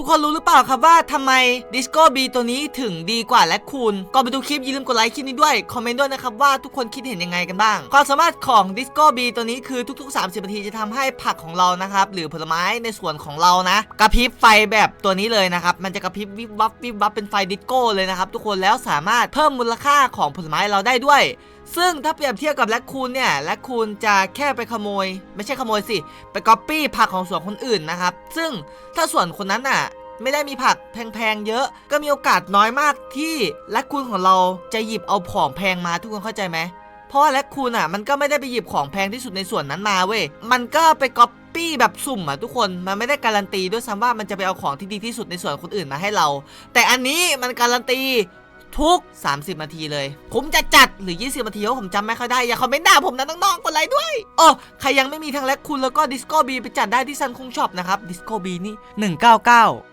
ทุกคนรู้หรือเปล่าครับว่าทำไมดิสโก้บีตัวนี้ถึงดีกว่าและคูณก่อนไปดูคลิปอย่าลืมกดไลค์คลิปนี้ด้วย คอมเมนต์ด้วยนะครับว่าทุกคนคิดเห็นยังไงกันบ้าง ความสามารถของดิสโก้บีตัวนี้คือทุก ๆ 30นาทีจะทำให้ผักของเรานะครับ หรือผลไม้ในส่วนของเรานะกระพริบไฟแบบตัวนี้เลยนะครับ มันจะกระพริบวิบวับวิบวับเป็นไฟดิสโก้เลยนะครับทุกคนแล้วสามารถเพิ่มมูลค่าของผลไม้เราได้ด้วย ซึ่งถ้าเปรียบเทียบกับแลคคูนเนี่ยแลคคูนจะแค่ไปขโมย ไม่ใช่ขโมยสิ ไปก๊อปปี้ผักของสวนคนอื่นนะครับ ซึ่งถ้าสวนคนนั้นน่ะไม่ได้มีผักแพงๆเยอะ ก็มีโอกาสน้อยมากที่แลคคูนของเราจะหยิบเอาของแพงมาทุกคนเข้าใจไหมเพราะว่าแลคคูนอะมันก็ไม่ได้ไปหยิบของแพงที่สุดในส่วนนั้นมาเว้ยมันก็ไปก๊อปปี้แบบสุ่มอะทุกคนมันไม่ได้การันตีด้วยซ้ำว่ามันจะไปเอาของที่ดีที่สุดในส่วนคนอื่นมาให้เรา แต่อันนี้มันการันตี ทุก 30 นาทีเลย ผมจะจัดหรือ 20 นาทีเพราะผมจำไม่ค่อยได้ อย่าคอมเมนต์ด่าผมนะน้องๆกดไลค์ด้วยโอ้ใครยังไม่มีทางแลกคุณแล้วก็ดิสโก้บีไปจัดได้ที่ซันคุงช็อปนะครับดิสโก้บีนี่199